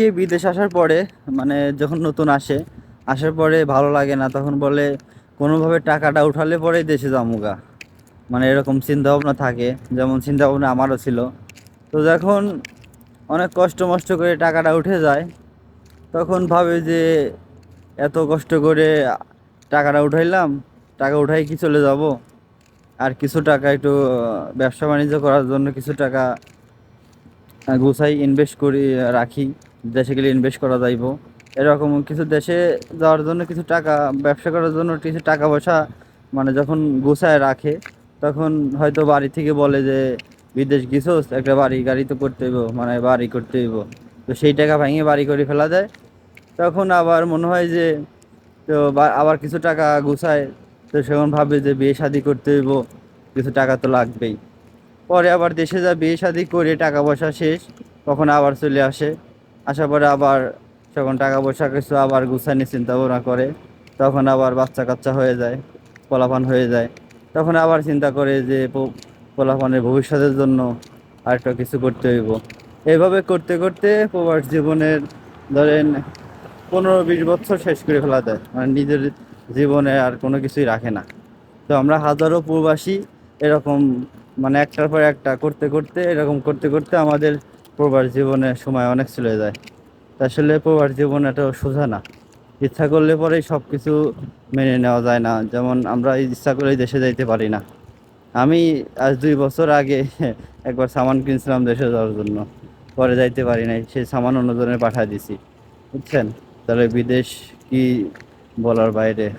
অনেকেই বিদেশ আসার পরে মানে যখন নতুন আসে, আসার পরে ভালো লাগে না, তখন বলে কোনোভাবে টাকাটা উঠালে পরেই দেশে যামুগা। মানে এরকম চিন্তা ভাবনা থাকে, যেমন চিন্তা ভাবনা আমারও ছিল। তো যখন অনেক কষ্ট মষ্ট করে টাকাটা উঠে যায়, তখন ভাবে যে এত কষ্ট করে টাকাটা উঠাইলাম, টাকা উঠাই কি চলে যাব? আর কিছু টাকা একটু ব্যবসা বাণিজ্য করার জন্য কিছু টাকা গুছাই ইনভেস্ট করি, রাখি। দেশে গেলে ইনভেস্ট করা যাইব। এরকম কিছু দেশে যাওয়ার জন্য কিছু টাকা, ব্যবসা করার জন্য কিছু টাকা পয়সা মানে যখন গুছায় রাখে, তখন হয়তো বাড়ি থেকে বলে যে, বিদেশ গেছোস, একটা বাড়ি, গাড়ি তো করতে হইব মানে বাড়ি করতে হইব। তো সেই টাকা ভেঙে বাড়ি করে ফেলা যায়। তখন আবার মনে হয় যে, তো আবার কিছু টাকা গুছায়, তো সেখন ভাবে যে বিয়ে শাদি করতে হইব, কিছু টাকা তো লাগবেই। পরে আবার দেশে যা বিয়ে শাদি করে টাকা পয়সা শেষ, তখন আবার চলে আসে। আসার পরে আবার যখন টাকা পয়সা কিছু আবার গুছানি চিন্তা ভাবনা করে, তখন আবার বাচ্চা কাচ্চা হয়ে যায়, পোলাপান হয়ে যায়। তখন আবার চিন্তা করে যে পোলাপানের ভবিষ্যতের জন্য আরেকটা কিছু করতে হইব। এইভাবে করতে করতে প্রবাস জীবনের ধরেন পনেরো বিশ বছর শেষ করে ফেলা দেয় মানে নিজের জীবনে আর কোনো কিছুই রাখে না। তো আমরা হাজারো প্রবাসী এরকম মানে একটার পর একটা করতে করতে, এরকম করতে করতে আমাদের প্রবাস জীবনে সময় অনেক চলে যায়। আসলে প্রবাস জীবন এত সোজা না। ইচ্ছা করলে পরেই সব কিছু মেনে নেওয়া যায় না। যেমন আমরা ইচ্ছা করলেই দেশে যাইতে পারি না। আমি আজ দুই বছর আগে একবার সামান কিনছিলাম দেশে যাওয়ার জন্য। পরে যাইতে পারি নাই। সেই সামান অন্যজনের পাঠিয়ে দিছি। বুঝছেন? তাহলে বিদেশ কি বলার বাইরে?